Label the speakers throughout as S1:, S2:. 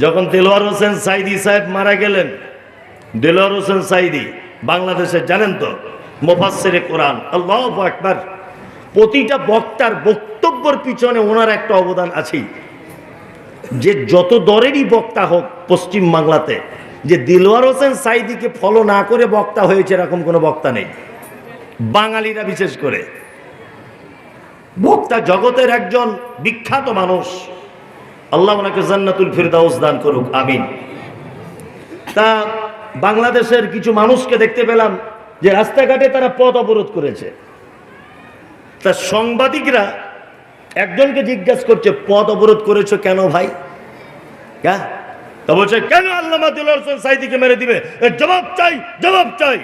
S1: যখন দেলোয়ার হোসেন সাইদি সাহেব মারা গেলেন, দেলোয়ার হোসেন সাইদি বাংলাদেশের জানেন তো মোফাসের কোরআন, আল্লাহ একবার প্রতিটা বক্তার বক্তব্যের পিছনে ওনার একটা অবদান আছেই। যে যত দরেরই বক্তা হোক পশ্চিম বাংলাতে, যে দিলওয়ার হোসেন সাইদিকে ফলো না করে বক্তা হয়েছে এরকম কোনো বক্তা নেই। বাঙালিরা বিশেষ করে। বক্তা জগতের একজন বিখ্যাত মানুষ। আল্লাহ ওনাকে জান্নাতুল ফিরদাউস দান করুক, আমিন। তা বাংলাদেশের কিছু মানুষকে দেখতে পেলাম যে রাস্তাঘাটে তারা পথ অবরোধ করেছে। তা সাংবাদিকরা একজনকে জিজ্ঞাসা করছে, পথ অবরোধ করেছ কেন ভাই? হ্যাঁ? তা বলছে, কেন আল্লামা দিলওয়ার হোসেন সাইদিকে মেরে দিবে? জবাব চাই জবাব চাই।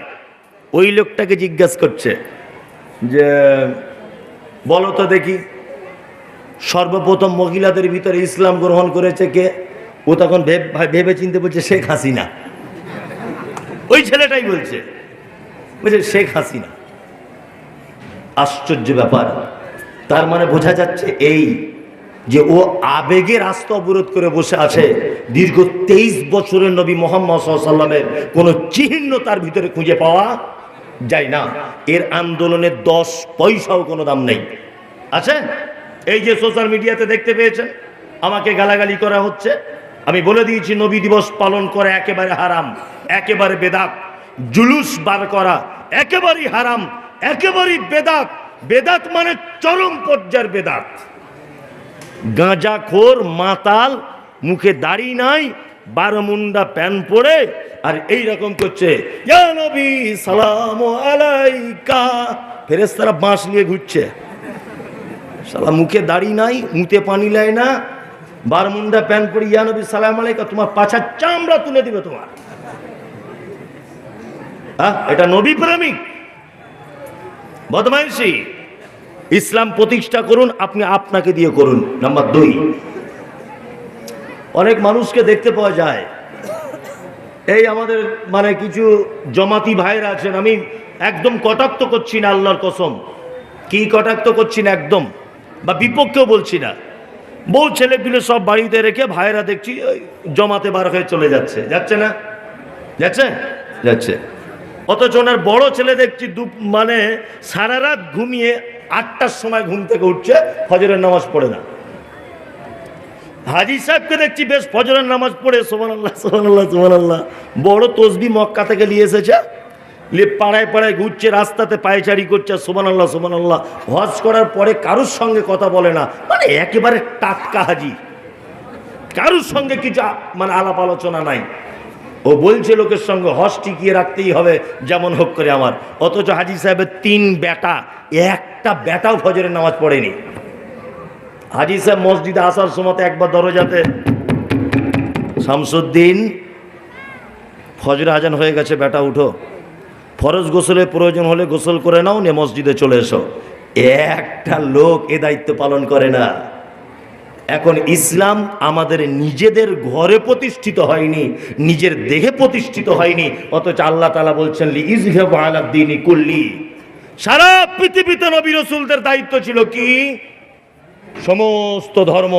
S1: ওই লোকটাকে জিজ্ঞাসা করছে যে, বলো তো দেখি। সর্বপ্রথম মহিলাদের ভিতরে ইসলাম গ্রহণ করেছে কে? ও তখন ভেব- চিনতে বলছে শেখ হাসিনা। ওই ছেলেটাই বলছে। বলছে শেখ হাসিনা। আশ্চর্য ব্যাপার। তার মানে বোঝা যাচ্ছে এই যে ও আবেগে রাস্তা অবরোধ করে বসে আছে, দীর্ঘ তেইশ বছরের নবী মোহাম্মদ সাল্লামের কোনো চিহ্ন তার ভিতরে খুঁজে পাওয়া যায় না। এর আন্দোলনের দশ পয়সাও কোনো দাম নেই। আছে? এই যে সোশ্যাল মিডিয়াতে দেখতে পেয়েছেন, আমাকে গালাগালি করা হচ্ছে। আমি বলে দিয়েছি, নবী দিবস পালন করা একেবারে হারাম, একেবারে বেদাত। জুলুস বার করা একেবারেই হারাম, একেবারেই বেদাত। বেদাত মানে চরম পর্যায়ের বেদাত। গাঁজাখোর মাতাল, মুখে দাড়ি নাই বারমুন্ডা প্যান পরে, আর এই রকম করছে সালাম আলাইকা। ফেরেস্তারা বাঁশ নিয়ে ঘুরছে। সালা মুখে দাড়ি নাই, মুতে পানি লাই না। বারমুন্ডা প্যান পরে ইয়া নবী, সালাম আলাইকা, তোমার পাছার চামড়া তুলে দিবে তোমার। হ্যাঁ? এটা নবী প্রেমিক। বদমাইশি। ইসলাম প্রতিষ্ঠা করুন, আপনি আপনাকে দিয়ে করুন। নাম্বার দুই। অনেক মানুষকে দেখতে পাওয়া যায়। এই আমাদের মানে কিছু জমাতি ভাইরা আছেন, আমি একদম কটাক্ত করছি না আল্লাহর কসম। কি কটাক্ত করছি না একদম? বা বিপক্ষেও বলছি না। বউ ছেলেগুলো সব বাড়িতে রেখে ভাইরা দেখছি জমাতে বার হয়ে চলে যাচ্ছে। যাচ্ছে না? যাচ্ছে? যাচ্ছে। অথচ ওনার বড় ছেলে দেখছি দু মানে সারা রাত ঘুমিয়ে আটটার সময় ঘুম থেকে উঠছে, ফজরের নামাজ পড়ে না। হাজি সাহেবকে দেখছি বেশ ফজরের নামাজ পড়ে সোমান আল্লাহ সোমান আল্লাহ সোমান আল্লাহ বড় তসবি মক্কা থেকে নিয়ে এসেছে। পাড়ায় পাড়ায় ঘুরছে, রাস্তাতে পায়চারি করছে সোমান আল্লাহ সোমান আল্লাহ হজ করার পরে কারুর সঙ্গে কথা বলে না? মানে একেবারে টাটকা হাজি। কারুর সঙ্গে কিছু মানে আলাপ আলোচনা নাই। ও বলছে লোকের সঙ্গে, হজ টিকিয়ে রাখতেই হবে, যেমন হোক করে আমার। অথচ হাজি সাহেবের তিন বেটা, একটা বেটাও ফজরের নামাজ পড়েনি। হাজি সাহেব মসজিদে আসার সময় একবার দরজাতে, শামসুদ্দিন, ফজরে আজান হয়ে গেছে, বেটা উঠো। ফরজ গোসলের প্রয়োজন হলে গোসল করে নাও নে মসজিদে চলে এসো। একটা লোক এ দায়িত্ব পালন করে না। এখন ইসলাম আমাদের নিজেদের ঘরে প্রতিষ্ঠিত হয়নি, নিজের দেহে প্রতিষ্ঠিত হয়নি, অথচ আল্লাহ তালা বলছেন লি ইজহেব আলাদ্দিনী কুল্লি। সারা পৃথিবীতে নবী রসুলদের দায়িত্ব ছিল কি? সমস্ত ধর্ম,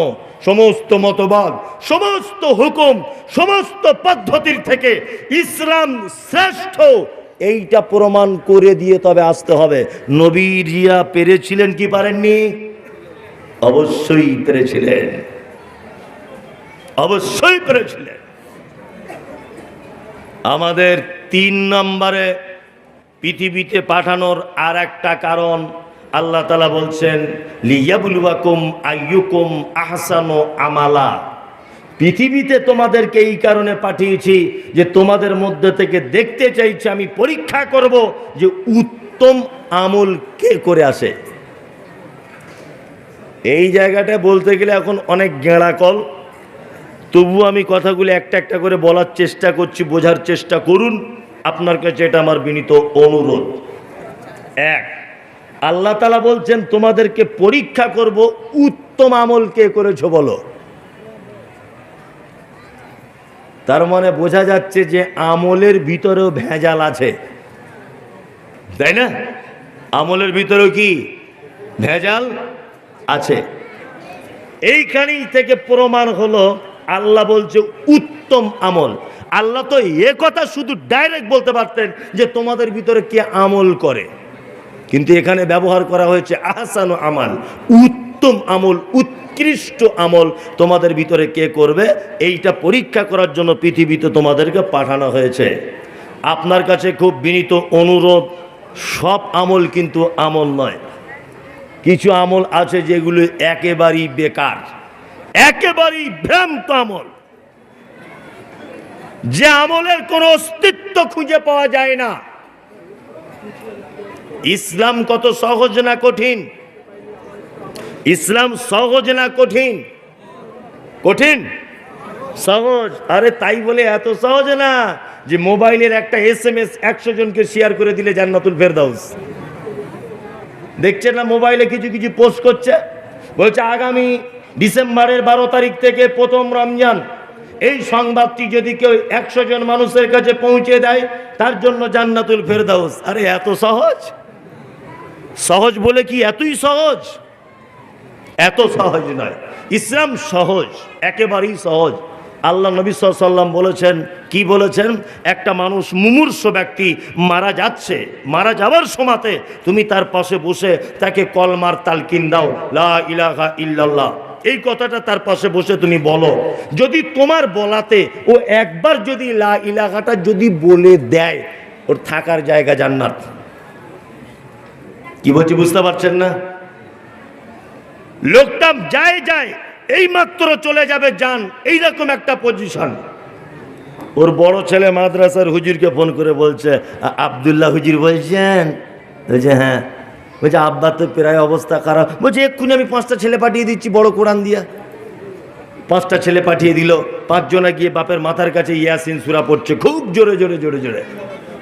S1: সমস্ত মতবাদ, সমস্ত হুকুম, সমস্ত পদ্ধতির থেকে ইসলাম শ্রেষ্ঠ এইটা প্রমাণ করে দিয়ে তবে আসতে হবে। নবীরিয়া পেরেছিলেন কি পারেননি? অবশ্যই পেরেছিলেন। অবশ্যই পেরেছিলেন। আমাদের তিন নম্বরে পৃথিবীতে পাঠানোর আর একটা কারণ আল্লাহ তালা বলছেন, লিয়াবুলুয়াকুম আইয়ুকুম আহসানো আমালা। পৃথিবীতে তোমাদেরকে এই কারণে পাঠিয়েছি যে তোমাদের মধ্যে থেকে দেখতে চাইছি আমি পরীক্ষা করব যে উত্তম আমল কে করে আসে। এই জায়গাটায় বলতে গেলে এখন অনেক গেঁড়া কল। তবু আমি কথাগুলি একটা একটা করে বলার চেষ্টা করছি, বোঝার চেষ্টা করুন। আপনার কাছে এটা আমার বিনীত অনুরোধ। এক, আল্লাহ তালা বলছেন, তোমাদেরকে পরীক্ষা করব, উত্তম আমল কে করেছ বলো। তার মানে বোঝা যাচ্ছে যে আমলের ভিতরেও ভেজাল আছে। তাই না? আমলের ভিতরেও কি ভেজাল আছে? এইখানেই থেকে প্রমাণ হলো, আল্লাহ বলছে, উত্তম আমল। আল্লাহ তো এ কথা শুধু ডাইরেক্ট বলতে পারতেন যে তোমাদের ভিতরে কে আমল করে। কিন্তু এখানে ব্যবহার করা হয়েছে আহসান আমাল। উত্তম আমল উৎকৃষ্ট আমল তোমাদের ভিতরে কে করবে? এইটা পরীক্ষা করার জন্য পৃথিবীতে তোমাদেরকে পাঠানো হয়েছে। আপনার কাছে খুব বিনীত অনুরোধ, সব আমল কিন্তু আমল নয়। কিছু আমল আছে যেগুলো একেবারেই বেকার। একেবারেই ভ্রান্ত আমল। যে আমলের কোনো অস্তিত্ব খুঁজে পাওয়া যায় না। ইসলাম কত সহজ না কঠিন? ইসলাম সহজ না কঠিন? কঠিন? সহজ। আরে তাই বলে এত সহজ না যে মোবাইলের একটা এস এম এস একশো জনকে শেয়ার করে দিলে জান্নাতুল ফেরদাউস। দেখছেন না মোবাইলে কিছু কিছু পোস্ট করছে? বলছে আগামী ডিসেম্বরের বারো তারিখ থেকে প্রথম রমজান। এই সংবাদটি যদি কেউ একশো জন মানুষের কাছে পৌঁছে দেয়, তার জন্য জান্নাতুল ফেরদাউস। আরে এত সহজ? সহজ বলে কি এতই সহজ? এত সহজ নয়। ইসলাম সহজ, একেবারেই সহজ। আল্লাহ নবী সাল্লাম বলেছেন, কি বলেছেন? একটা মানুষ মুমূর্ষ ব্যক্তি মারা যাচ্ছে, মারা যাওয়ার সময়তে তুমি তার পাশে বসে তাকে কলমার তালকিন দাও, লা ইলাহা ইল্লাল্লাহ। এই কথাটা তার পাশে বসে তুমি বলো। যদি তোমার বলাতে ও একবার যদি লা ইলাহাটা যদি বলে দেয়, ওর থাকার জায়গা জান্নাত। কি বলছি বুঝতে পারছেন না? লোকটা যায় যায় এই মাত্র চলে যাবে যান, এইরকম একটা পজিশন ওর বড় ছেলে মাদ্রাসার হুজুরকে ফোন করে বলছে আবদুল্লাহ হুজুর বলছেন? বলছে হ্যাঁ। বলছে, আব্বা তো প্রায় অবস্থা খারাপ। বলছে, এক্ষুনি আমি পাঁচটা ছেলে পাঠিয়ে দিচ্ছি, বড় কোরআন দিয়া। পাঁচটা ছেলে পাঠিয়ে দিল। পাঁচজনা গিয়ে বাপের মাথার কাছে ইয়াসিন সুরা পড়ছে, খুব জোরে জোরে জোরে জোরে।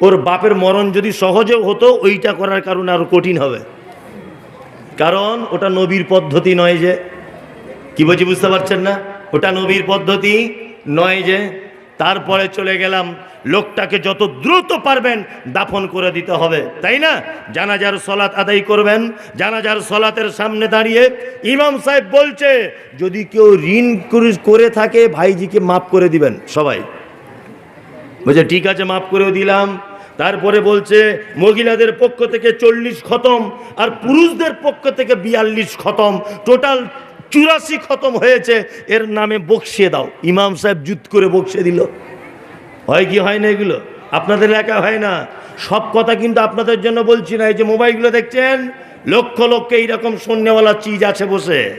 S1: ওর বাপের মরণ যদি সহজেও হতো, ওইটা করার কারণে আরও কঠিন হবে। কারণ ওটা নবীর পদ্ধতি নয় যে, কি বলছি বুঝতে পারছেন না? ওটা নবীর পদ্ধতি নয় যে, তারপরে চলে গেলাম, লোকটাকে যত দ্রুত পারবেন দাফন করে দিতে হবে, তাই না? জানাজার সলাত আদায় করবেন, জানাজার সলাতের সামনে দাঁড়িয়ে ইমাম সাহেব বলছে, যদি কেউ ঋণ করে- থাকে, ভাইজিকে মাফ করে দিবেন, সবাই। বলছে, ঠিক আছে, মাফ করেও দিলাম। তারপরে বলছে, মহিলাদের পক্ষ থেকে চল্লিশ খতম আর পুরুষদের পক্ষ থেকে বিয়াল্লিশ খতম। টোটাল চুরাশি খতম হয়েছে। এর নামে বকশিয়ে দাও। ইমাম সাহেব জুত করে বকশিয়ে দিল। হয় কি, হয় না এগুলো? আপনাদের এলাকা হয় না। সব কথা কিন্তু আপনাদের জন্য বলছি না। এই যে মোবাইলগুলো দেখছেন, লক্ষ লক্ষ এইরকম শূন্যওয়ালা চিজ আছে বসে।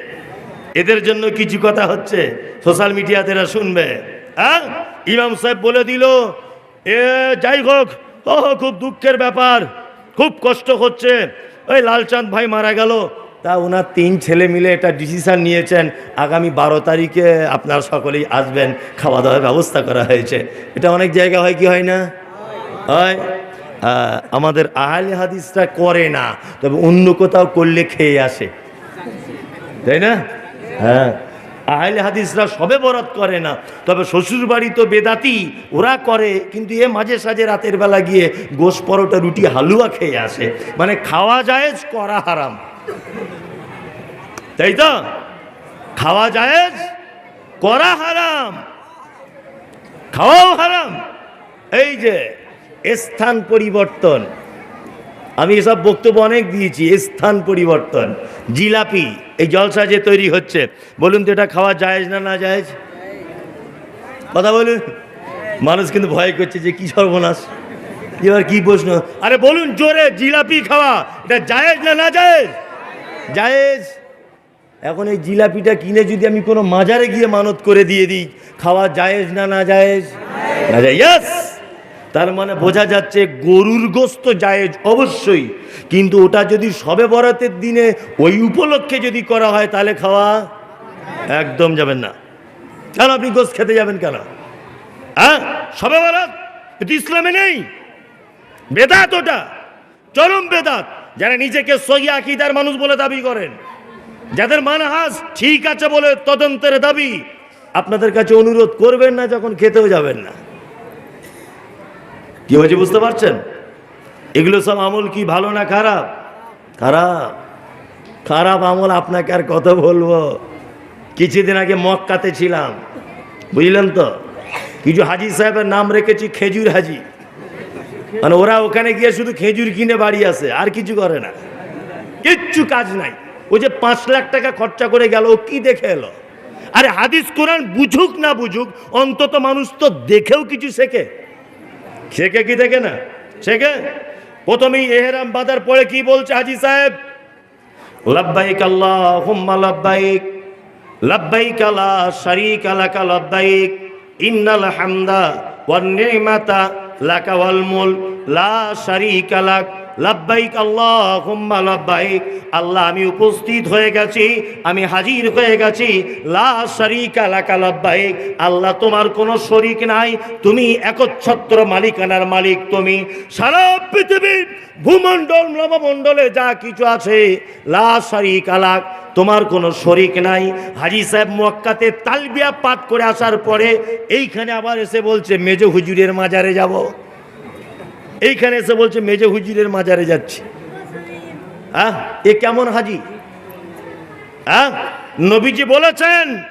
S1: এদের জন্য কিছু কথা হচ্ছে। সোশ্যাল মিডিয়াতে এরা শুনবে। হ্যাঁ? ইমাম সাহেব বলে দিল, এ, যাই হোক ও খুব দুঃখের ব্যাপার। খুব কষ্ট হচ্ছে। ওই লালচাঁদ ভাই মারা গেল। তা ওনার তিন ছেলে মিলে এটা ডিসিশন নিয়েছেন। আগামী বারো তারিখে আপনারা সকলেই আসবেন। খাওয়া দাওয়ার ব্যবস্থা করা হয়েছে। এটা অনেক জায়গা হয় কি হয় না? হয়। আমাদের আহলে হাদিসটা করে না। তবে অন্য কোথাও করলে খেয়ে আসে। তাই না? হ্যাঁ। আহলে হাদিসরা সবে বরাত করে না। তবে শ্বশুর বাড়ি তো বেদাতি, ওরা করে, কিন্তু এ মাঝে সাঝে রাতের বেলা গিয়ে গোস পরোটা, রুটি, হালুয়া খেয়ে আসে। মানে খাওয়া যায় করা হারাম। তাই তো? খাওয়া যায় করা হারাম। খাওয়াও হারাম। এই যে, স্থান পরিবর্তন। আমি এসব বক্তব্য অনেক দিয়েছি স্থান পরিবর্তন। জিলাপি, এই জলসা যে তৈরি হচ্ছে, বলুন তো এটা খাওয়া যায় না না যায় কথা বলুন। মানুষ কিন্তু ভয় করছে যে কি সর্বনাশ। এবার কি প্রশ্ন? আরে বলুন জোরে, জিলাপি খাওয়া, এটা জায়েজ না না জায়েজ? জায়েজ। এখন এই জিলাপিটা কিনে যদি আমি কোনো মাজারে গিয়ে মানত করে দিয়ে দিই, খাওয়া জায়েজ না না জায়েজ? না ইয়াস তার মানে বোঝা যাচ্ছে গরুর গোস্ত জায়েজ অবশ্যই। কিন্তু ওটা যদি সবে বরাতের দিনে ওই উপলক্ষে যদি করা হয়, তাহলে খাওয়া একদম যাবেন না। কেন আপনি গোস্ত খেতে যাবেন কেন? হ্যাঁ? সবে বরাত? এটা ইসলামে নেই। বেদাত ওটা। চরম বেদাত। যারা নিজেকে সহি আকিদার মানুষ বলে দাবি করেন, যাদের মানহাজ ঠিক আছে বলে তদন্তের দাবি, আপনাদের কাছে অনুরোধ করবেন না যখন খেতেও যাবেন না। কি হয়েছে বুঝতে পারছেন? এগুলো সব আমল কি ভালো না খারাপ? খারাপ। খারাপ আমল আপনাকে আর কত বলব? কিছুদিন আগে মক্কাতে ছিলাম। বুঝলেন তো? কিছু হাজি সাহেবের নাম রেখেছি, খেজুর হাজি। মানে ওরা ওখানে গিয়ে শুধু খেজুর কিনে বাড়ি আসে, আর কিছু করে না। কিচ্ছু কাজ নাই। ওই যে পাঁচ লাখ টাকা খরচা করে গেল, ও কি দেখে এলো? আরে হাদিস কোরআন বুঝুক না বুঝুক, অন্তত মানুষ তো দেখেও কিছু শেখে। শেখে কি দেখে না? শেখে প্রথমেই এহেরাম বাদার পরে কি বলছে হাজি সাহেব? লাব্বাইক আল্লাহ হুম্মা লাব্বাইক লাব্বাইক আলা শারীকা লাকা লাব্বাইক, ইন্নাল হামদা ওয়ান নি'মাতা লাকা ওয়াল লা শারীকা লাক লাব্বাইক, আল্লাহুম্মা লাব্বাইক। আল্লাহ, আমি উপস্থিত হয়ে গেছি, আমি হাজির হয়ে গেছি। লা শারীকা লাকা আল্লাহ, তোমার কোনো শরিক নাই। তুমি একচ্ছত্র মালিকানার মালিক তুমি। সারা পৃথিবীর ভূমণ্ডল, নবমণ্ডলে যা কিছু আছে, লা শারীকা লাক। তোমার কোনো শরিক নাই। হাজি সাহেব মক্কাতে তালবিয়া পাঠ করে আসার পরে এইখানে আবার এসে বলছে, মেজ হুজুরের মাজারে যাব। এইখানে এসে বলছে মেজে হুজিরের মাজারে যাচ্ছি। হ্যাঁ? এ কেমন হাজি? হ্যাঁ? নবীজি বলেছেন